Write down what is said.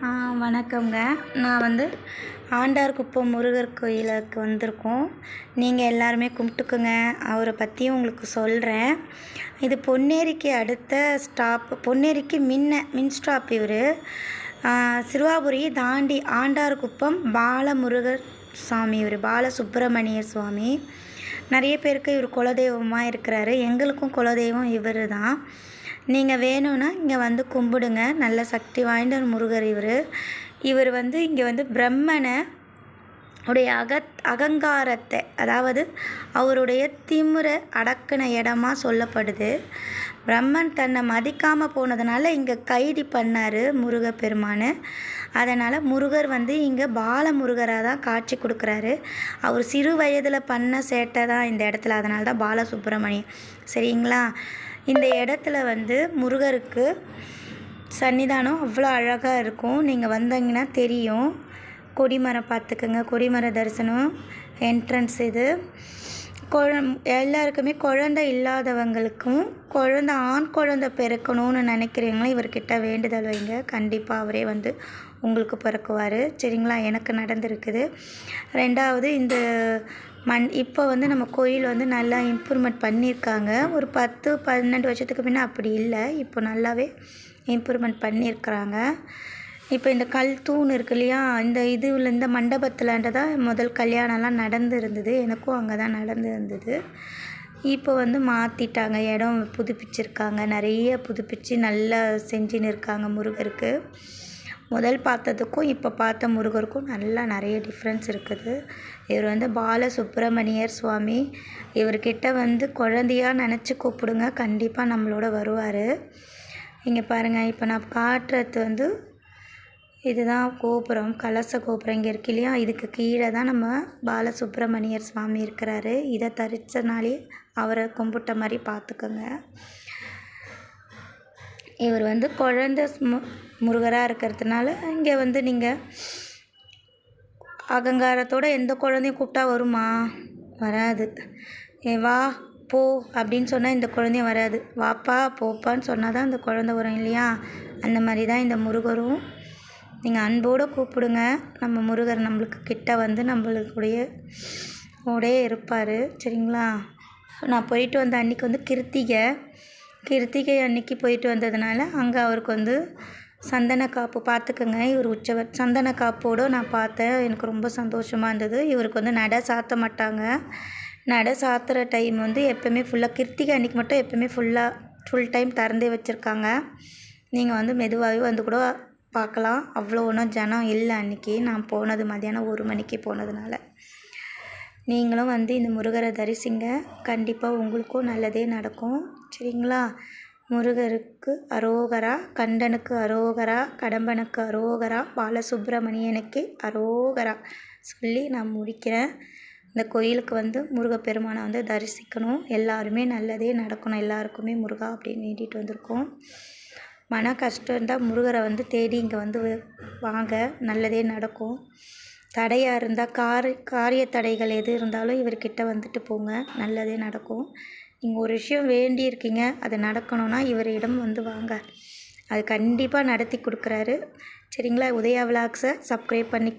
வணக்கங்க நான் வந்து ஆண்டார்குப்பம் முருகர் கோயிலுக்கு வந்திருக்கோம். நீங்கள் எல்லாருமே கும்பிட்டுக்குங்க. அவரை பற்றியும் உங்களுக்கு சொல்கிறேன் இது பொன்னேரிக்கு அடுத்த ஸ்டாப் பொன்னேரிக்கு மின்ன மின் ஸ்டாப் இவர். சிறுவாபுரி தாண்டி ஆண்டார்குப்பம் பாலமுருகர் சுவாமி இவர் பாலசுப்பிரமணியர் சுவாமி. நிறைய பேருக்கு இவர் குலதெய்வமாக இருக்கிறாரு. எங்களுக்கும் குலதெய்வம் இவர் தான் நீங்கள் வேணும்னா இங்கே வந்து கும்பிடுங்க. நல்ல சக்தி வாய்ந்த முருகர் இவர். இவர் வந்து இங்கே வந்து பிரம்மனை உடைய அகத் அகங்காரத்தை அதாவது அவருடைய திமுறை அடக்கின இடமா சொல்லப்படுது. பிரம்மன் தன்னை மதிக்காமல் போனதுனால இங்கே கைதி பண்ணார் முருகப்பெருமான். அதனால் முருகர் வந்து இங்கே பாலமுருகராக தான் காட்சி கொடுக்குறாரு. அவர் சிறு வயதில் பண்ண சேட்டை தான் இந்த இடத்துல. அதனால தான் பாலசுப்ரமணியம். சரிங்களா? இந்த இடத்துல வந்து முருகருக்கு சன்னிதானம் அவ்வளோ அழகாக இருக்கும். நீங்கள் வந்தீங்கன்னா தெரியும். கொடிமரம் பார்த்துக்குங்க. கொடிமர தரிசனம் என்ட்ரன்ஸ் இது. குழந் எல்லாருக்குமே குழந்த இல்லாதவங்களுக்கும் குழந்த ஆண் குழந்த பிறக்கணும்னு நினைக்கிறீங்களா? இவர்கிட்ட வேண்டுதல் வைங்க. கண்டிப்பாக அவரே வந்து உங்களுக்கு பிறக்குவார். சரிங்களா? எனக்கு நடந்திருக்குது. ரெண்டாவது இந்த மண் இப்போ வந்து நம்ம கோயில் வந்து நல்லா இம்ப்ரூவ்மெண்ட் பண்ணியிருக்காங்க. ஒரு பத்து பன்னெண்டு வருஷத்துக்கு முன்னே அப்படி இல்லை. இப்போ நல்லாவே இம்ப்ரூவ்மெண்ட் பண்ணியிருக்கிறாங்க. இப்போ இந்த கல் தூண் இருக்கு இல்லையா இந்த இதுவில் இந்த மண்டபத்தில்ன்ற தான் முதல் கல்யாணம்லாம் நடந்துருந்தது. எனக்கும் அங்கே தான் நடந்து இருந்தது இப்போ வந்து மாற்றிட்டாங்க இடம் புதுப்பிச்சிருக்காங்க நிறைய புதுப்பிச்சு நல்லா செஞ்சுன்னு இருக்காங்க முருகருக்கு. முதல் பார்த்ததுக்கும் இப்போ பார்த்த முருகருக்கும் நல்லா நிறைய டிஃப்ரென்ஸ் இருக்குது. இவர் வந்து பால சுப்பிரமணியர் சுவாமி. இவர்கிட்ட வந்து குழந்தையாக நினச்சி கூப்பிடுங்க கண்டிப்பாக நம்மளோட வருவார். இங்கே பாருங்கள் இப்போ நான் காட்டுறது வந்து இதுதான் கோபுரம் கலச கோபுரம் இங்கே இருக்கு இல்லையா? இதுக்கு கீழே தான் நம்ம பாலசுப்ரமணியர் சுவாமி இருக்கிறாரு. இதை தரிச்சனாலே அவரை கும்பிட்ட மாதிரி பார்த்துக்கோங்க. இவர் வந்து குழந்த முருகராக இருக்கிறதுனால இங்கே வந்து நீங்கள் அகங்காரத்தோடு எந்த குழந்தையும் கூப்பிட்டா வருமா? வராது. ஏ வா போ அப்படின்னு சொன்னால் இந்த குழந்தையும் வராது. வாப்பா போப்பான்னு சொன்னால் தான் இந்த குழந்த வரும் இல்லையா? அந்த மாதிரி தான் இந்த முருகரும் நீங்கள் அன்போடு கூப்பிடுங்க. நம்ம முருகர் நம்மளுக்கு கிட்ட வந்து நம்மளுக்குடைய ஓடே இருப்பார். சரிங்களா? நான் போயிட்டு வந்த அன்றைக்கி வந்து கிருத்திகை கிருத்திகை அன்னைக்கு போயிட்டு வந்ததுனால அங்கே அவருக்கு வந்து சந்தன காப்பு பார்த்துக்கோங்க இவர் உச்சவர் சந்தன காப்போடு நான் பார்த்தேன். எனக்கு ரொம்ப சந்தோஷமாக இருந்தது. இவருக்கு வந்து நடை சாத்த மாட்டாங்க. நடை சாத்துகிற டைம் வந்து எப்போவுமே ஃபுல்லாக கிருத்திகை அன்றைக்கி மட்டும் எப்போவுமே ஃபுல்லாக ஃபுல் டைம் திறந்தே வச்சுருக்காங்க. நீங்கள் வந்து மெதுவாகவே வந்து கூட பார்க்கலாம். அவ்வளோ ஒன்றும் ஜனம் இல்லை அன்றைக்கி நான் போனது மதியானம் ஒரு மணிக்கு போனதுனால. நீங்களும் வந்து இந்த முருகரை தரிசிங்க. கண்டிப்பாக உங்களுக்கும் நல்லதே நடக்கும். சரிங்களா? முருகருக்கு அரோகரா கண்டனுக்கு அரோகரா கடம்பனுக்கு அரோகரா பாலசுப்ரமணியனுக்கு அரோகரா சொல்லி நான் முடிக்கிறேன். இந்த கோயிலுக்கு வந்து முருகப்பெருமானை வந்து தரிசிக்கணும். எல்லாருமே நல்லதே நடக்கணும். எல்லாருக்குமே முருகா அப்படின்னு வேண்டிகிட்டு வந்திருக்கோம். மன கஷ்டம் இருந்தால் முருகரை வந்து தேடி இங்கே வந்து வாங்க நல்லதே நடக்கும். தடையாக இருந்தால் காரி காரிய தடைகள் எது இருந்தாலும் இவர்கிட்ட வந்துட்டு போங்க நல்லதே நடக்கும். நீங்கள் ஒரு விஷயம் வேண்டியிருக்கீங்க அது நடக்கணும்னா இவரிடம் வந்து வாங்க. அது கண்டிப்பாக நடத்தி கொடுக்குறாரு. சரிங்களா? உதயா விலாக்ஸை சப்ஸ்கிரைப் பண்ணிக்க